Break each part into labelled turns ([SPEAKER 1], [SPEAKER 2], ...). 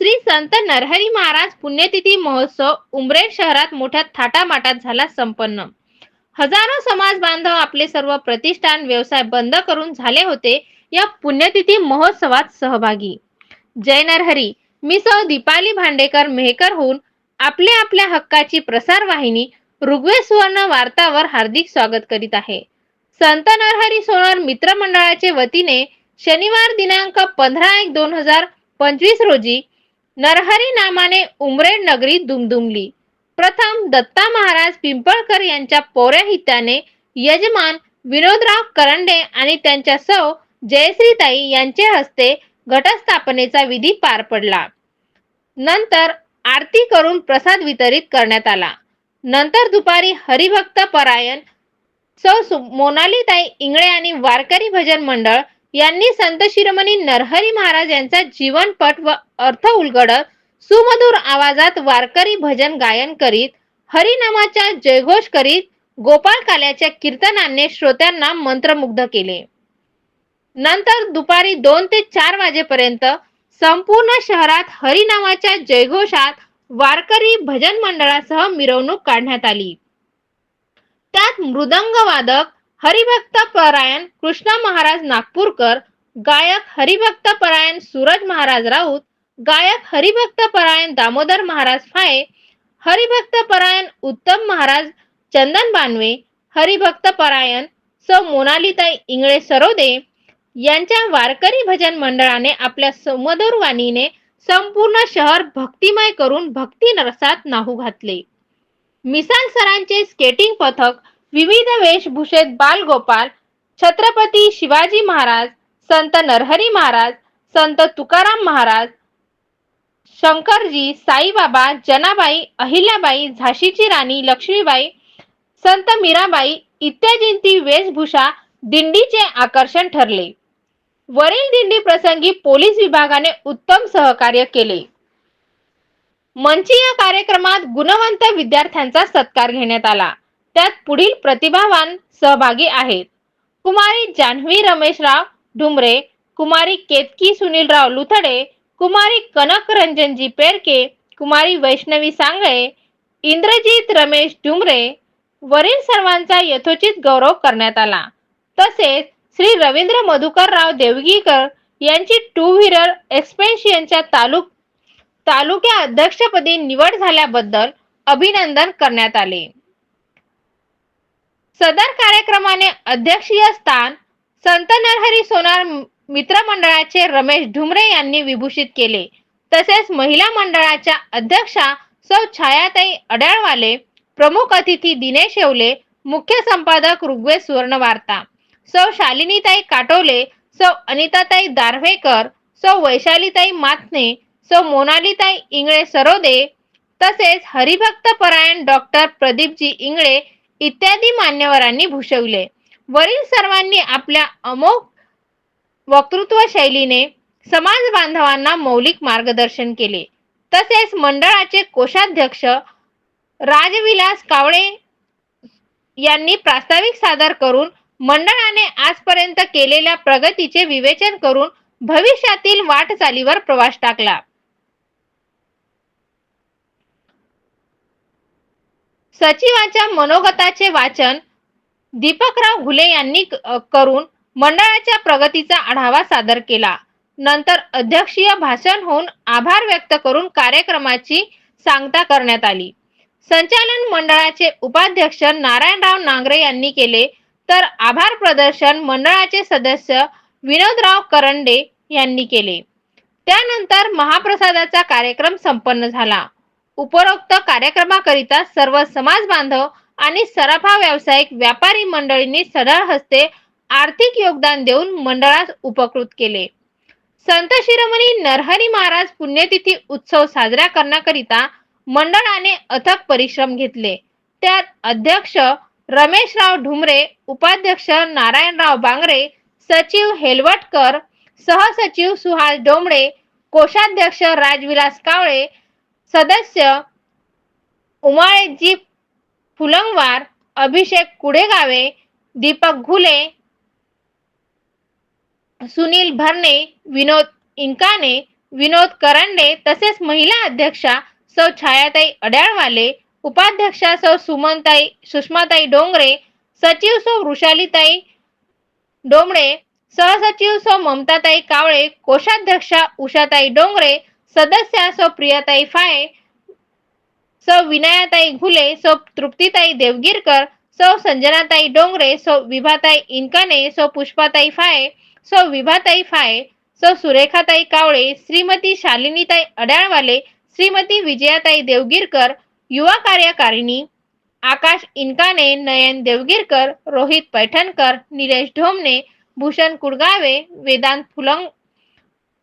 [SPEAKER 1] श्री संत नरहरी महाराज पुण्यतिथी महोत्सव उमरेड शहरात मोठ्या थाटामाटात झाला संपन्न. हजारो समाज बांधव आपले सर्व प्रतिष्ठान व्यवसाय बंद करून झाले होते या पुण्यतिथी महोत्सवात सहभागी. जय नरहरी मी सौ दीपाली भांडेकर मेहकर होऊन आपल्या आपल्या हक्काची प्रसार वाहिनी ऋग्वेद सुवर्ण वार्तावर हार्दिक स्वागत करीत आहे. संत नरहरी सोनार मित्रमंडळाचे वतीने शनिवार दिनांक पंधरा एक दोन हजार पंचवीस रोजी नरहरी नामाने उमरेड नगरी दुमदुमली. प्रथम दत्ता महाराज पिंपळकर यांच्या पौर्याहित्याने यजमान विनोदराव करंडे आणि त्यांच्या सौ जयश्रीताई यांचे हस्ते घटस्थापनेचा विधी पार पडला. नंतर आरती करून प्रसाद वितरित करण्यात आला. नंतर दुपारी हरिभक्त परायण सौ मोनालीताई इंगळे आणि वारकरी भजन मंडळ यांनी संत शिरोमणी नरहरी महाराज यांचा जीवनपट व अर्थ उलगडत सुमधुर आवाजात वारकरी भजन गायन करीत हरिनामाच्या जयघोष करीत गोपाळ काल्याच्या कीर्तनाने श्रोत्यांना मंत्रमुग्ध केले. नंतर दुपारी दोन ते चार वाजेपर्यंत संपूर्ण शहरात हरिनामाच्या जयघोषात वारकरी भजन मंडळासह मिरवणूक काढण्यात आली. त्यात मृदंग वादक हरिभक्त परायण कृष्णा महाराज नागपूरकर गायक हरिभक्त परायण सूरज महाराज राऊत गायक हरिभक्त परायण दामोदर महाराज फाये हरिभक्त परायण उत्तम महाराज चंदन बानवे हरिभक्त परायण सौ मोनालिताई इंगळे सरोदे यांच्या वारकरी भजन मंडळाने आपल्या सुमधुर वाणीने संपूर्ण शहर भक्तिमय करून भक्ती नरसात नाहू घातले. मिसाल सरांचे स्केटिंग पथक विविध वेशभूषेत बालगोपाल छत्रपती शिवाजी महाराज संत नरहरी महाराज संत तुकाराम महाराज शंकरजी साईबाबा जनाबाई अहिल्याबाई झाशीची राणी लक्ष्मीबाई संत मीराबाई इत्यादींची वेशभूषा दिंडीचे आकर्षण ठरले. वरील दिंडी प्रसंगी पोलीस विभागाने उत्तम सहकार्य केले. मंचीय कार्यक्रमात गुणवंत विद्यार्थ्यांचा सत्कार घेण्यात आला. त्यात पुढील प्रतिभावान सहभागी आहेत. कुमारी जान्हवी रमेशराव ढुमरे कुमारी केतकी सुनीलराव लुथडे कुमारी कनक रंजनजी पेरके कुमारी वैष्णवी सांगळे इंद्रजीत रमेश डुमरे वरील सर्वांचा यथोचित गौरव करण्यात आला. तसेच श्री रवींद्र मधुकरराव देवगीकर यांची टू व्हीलर एक्सपेन्शियनच्या तालुक तालुक्या अध्यक्षपदी निवड झाल्याबद्दल अभिनंदन करण्यात आले. सदर कार्यक्रमाने अध्यक्षीय स्थान संत नरहरी सोनार मित्रमंडळाचे रमेश ढुमरे यांनी विभूषित केले. तसेच महिला मंडळाच्या अध्यक्षा सौ छायाताई अडाळवाले प्रमुख अतिथी दिनेश येवले मुख्य संपादक ऋग्वेद सुवर्ण वार्ता सौ शालिनीताई काटोले सौ अनिताताई दारव्हेकर सौ वैशालीताई माथने सौ मोनालीताई इंगळे सरोदे तसेच हरिभक्त परायण डॉक्टर प्रदीपजी इंगळे इत्यादी मान्यवरांनी भूषवले. वरील सर्वांनी आपल्या अमोघ वक्तृत्व शैलीने समाज बांधवांना मौलिक मार्गदर्शन केले. तसेच मंडळाचे कोषाध्यक्ष राजविलास कावळे यांनी प्रास्ताविक सादर करून मंडळाने आजपर्यंत केलेल्या प्रगतीचे विवेचन करून भविष्यातील वाटचालीवर प्रवास टाकला. सचिवाच्या मनोगताचे वाचन दीपकराव घुले यांनी करून मंडळाच्या प्रगतीचा आढावा सादर केला. नंतर अध्यक्षीय भाषण होऊन आभार व्यक्त करून कार्यक्रमाची सांगता करण्यात आली. संचालन मंडळाचे उपाध्यक्ष नारायणराव नांगरे यांनी केले. तर आभार प्रदर्शन मंडळाचे सदस्य विनोदराव करंडे यांनी केले. त्यानंतर महाप्रसादाचा कार्यक्रम संपन्न झाला. उपरोक्त कार्यक्रमाकरिता सर्व समाज बांधव आणि सराफा व्यावसायिक व्यापारी मंडळींनी सढळ हस्ते आर्थिक योगदान देऊन मंडळास उपकृत केले. संत शिरोमणी नरहरी महाराज पुण्यतिथी उत्सव साजरा करण्याकरिता मंडळाने अथक परिश्रम घेतले. त्यात अध्यक्ष रमेशराव ढुमरे उपाध्यक्ष नारायणराव बांगरे सचिव हेलवटकर सहसचिव सुहास डोंबळे कोषाध्यक्ष राजविलास कावळे सदस्य उमाळेजी फुलंगवार अभिषेक कुडेगावे दीपक घुले सुनील भरणे विनोद इंकाने विनोद करंडे तसेच महिला अध्यक्षा सौ छायाताई अड्याळवाले उपाध्यक्षा सौ सुमनताई सुषमाताई डोंगरे सचिव सौ वृषालीताई डोंबळे सहसचिव सौ ममताताई कावळे कोषाध्यक्षा उषाताई डोंगरे सदस्या सौ प्रियाताई फाळे सौ विनायाताई घुले सौ तृप्तीताई देवगिरकर सौ संजनाताई डोंगरे सौ विभाताई इनकाने सौ पुष्पाताई फाळे सौ विभाताई फाळे सौ सुरेखाताई कावळे श्रीमती शालिनीताई अडाळवाले श्रीमती विजयाताई देवगिरकर युवा कार्यकारिणी आकाश इनकाने नयन देवगिरकर रोहित पैठणकर निलेश ढोमने भूषण कुडगावे वेदांत फुलंग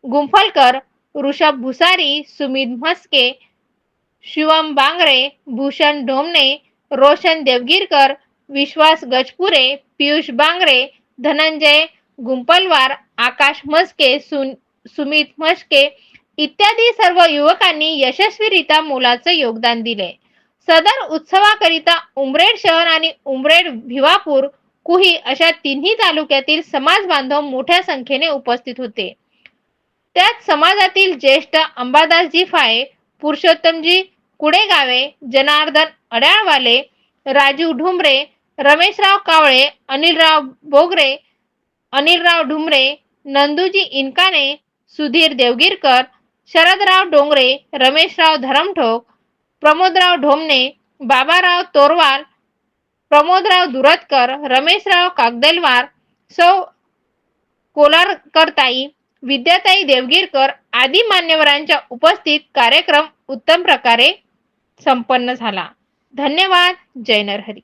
[SPEAKER 1] गुंफलकर ऋषभ भुसारी सुमित म्हस्के शिवम बांगरे भूषण ढोमणे रोशन देवगिरकर विश्वास गजपुरे पियुष बांगरे धनंजय गुंपलवार आकाश म्हस्के सुन सुमित म्हस्के इत्यादी सर्व युवकांनी यशस्वीरित्या मोलाचं योगदान दिले. सदर उत्सवाकरिता उमरेड शहर आणि उमरेड भिवापूर कुही अशा तिन्ही तालुक्यातील समाज बांधव मोठ्या संख्येने उपस्थित होते. त्यात समाजातील ज्येष्ठ अंबादासजी फाळे पुरुषोत्तमजी कुडेगावे जनार्दन अड्याळवाले राजू ढुमरे रमेशराव कावळे अनिलराव बोगरे अनिलराव ढुमरे नंदूजी इनकाने सुधीर देवगिरकर शरदराव डोंगरे रमेशराव धरमठोक प्रमोदराव ढोमने बाबाराव तोरवाल प्रमोदराव दुरतकर रमेशराव कागदलवार सौ कोलारकरताई विद्याताई देवगिरकर आदी मान्यवरांच्या उपस्थित कार्यक्रम उत्तम प्रकारे संपन्न झाला. धन्यवाद. जय नरहरी.